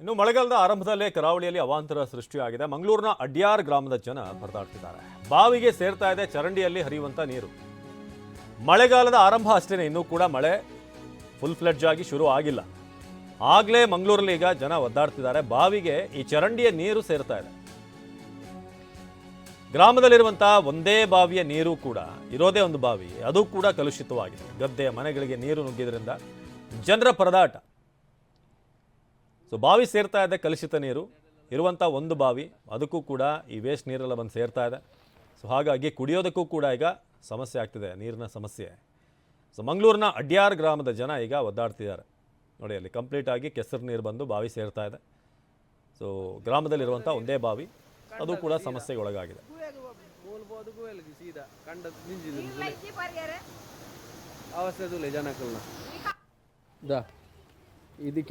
ಇನ್ನು ಮಳೆಗಾಲದ ಆರಂಭದಲ್ಲೇ ಕರಾವಳಿಯಲ್ಲಿ ಅವಾಂತರ ಸೃಷ್ಟಿಯಾಗಿದೆ. ಮಂಗಳೂರಿನ ಅಡ್ಯಾರ್ ಗ್ರಾಮದ ಜನ ಪರದಾಡ್ತಿದ್ದಾರೆ. ಬಾವಿಗೆ ಸೇರ್ತಾ ಇದೆ, ಚರಂಡಿಯಲ್ಲಿ ಹರಿಯುವಂತ ನೀರು. ಮಳೆಗಾಲದ ಆರಂಭ ಅಷ್ಟೇನೆ, ಇನ್ನೂ ಕೂಡ ಮಳೆ ಫುಲ್ ಫ್ಲೆಡ್ಜ್ ಆಗಿ ಶುರು ಆಗಿಲ್ಲ. ಆಗ್ಲೇ ಮಂಗಳೂರಲ್ಲಿ ಈಗ ಜನ ಒದ್ದಾಡ್ತಿದ್ದಾರೆ. ಬಾವಿಗೆ ಈ ಚರಂಡಿಯ ನೀರು ಸೇರ್ತಾ ಇದೆ. ಗ್ರಾಮದಲ್ಲಿರುವಂತಹ ಒಂದೇ ಬಾವಿಯ ನೀರು ಕೂಡ, ಇರೋದೇ ಒಂದು ಬಾವಿ, ಅದು ಕೂಡ ಕಲುಷಿತವಾಗಿದೆ. ಗದ್ದೆಯ ಮನೆಗಳಿಗೆ ನೀರು ನುಗ್ಗಿದ್ರಿಂದ ಜನರ ಪರದಾಟ. ಸೊ ಬಾವಿ ಸೇರ್ತಾ ಇದೆ ಕಲುಷಿತ ನೀರು. ಇರುವಂಥ ಒಂದು ಬಾವಿ ಅದಕ್ಕೂ ಕೂಡ ಈ ವೇಸ್ಟ್ ನೀರೆಲ್ಲ ಬಂದು ಸೇರ್ತಾ ಇದೆ. ಸೊ ಹಾಗಾಗಿ ಕುಡಿಯೋದಕ್ಕೂ ಕೂಡ ಈಗ ಸಮಸ್ಯೆ ಆಗ್ತಿದೆ ನೀರಿನ ಸಮಸ್ಯೆ. ಸೊ ಮಂಗಳೂರಿನ ಅಡ್ಯಾರ್ ಗ್ರಾಮದ ಜನ ಈಗ ಒದ್ದಾಡ್ತಿದ್ದಾರೆ. ನೋಡಿ ಅಲ್ಲಿ ಕಂಪ್ಲೀಟಾಗಿ ಕೆಸರು ನೀರು ಬಂದು ಬಾವಿ ಸೇರ್ತಾ ಇದೆ. ಸೊ ಗ್ರಾಮದಲ್ಲಿರುವಂಥ ಒಂದೇ ಬಾವಿ ಅದು ಕೂಡ ಸಮಸ್ಯೆಗೆ ಒಳಗಾಗಿದೆ ಅವಸ್ಥೆ ಇದು